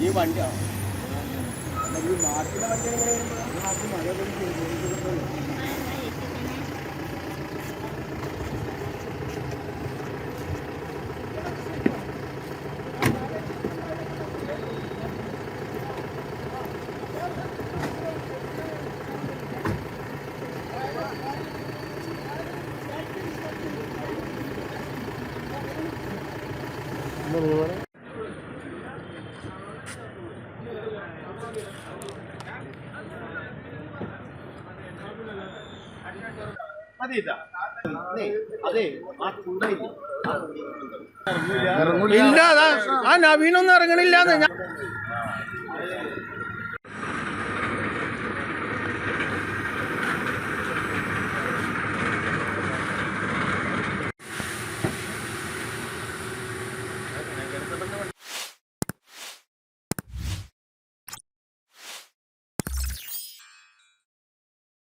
ഈ വണ്ടിയാണ് മാർക്കിലെ വണ്ടി മാർക്ക് മഴ പിടിക്കും ആ ചൂടായില്ലേ ഇല്ല ആ നവീനൊന്നും ഇറങ്ങണില്ല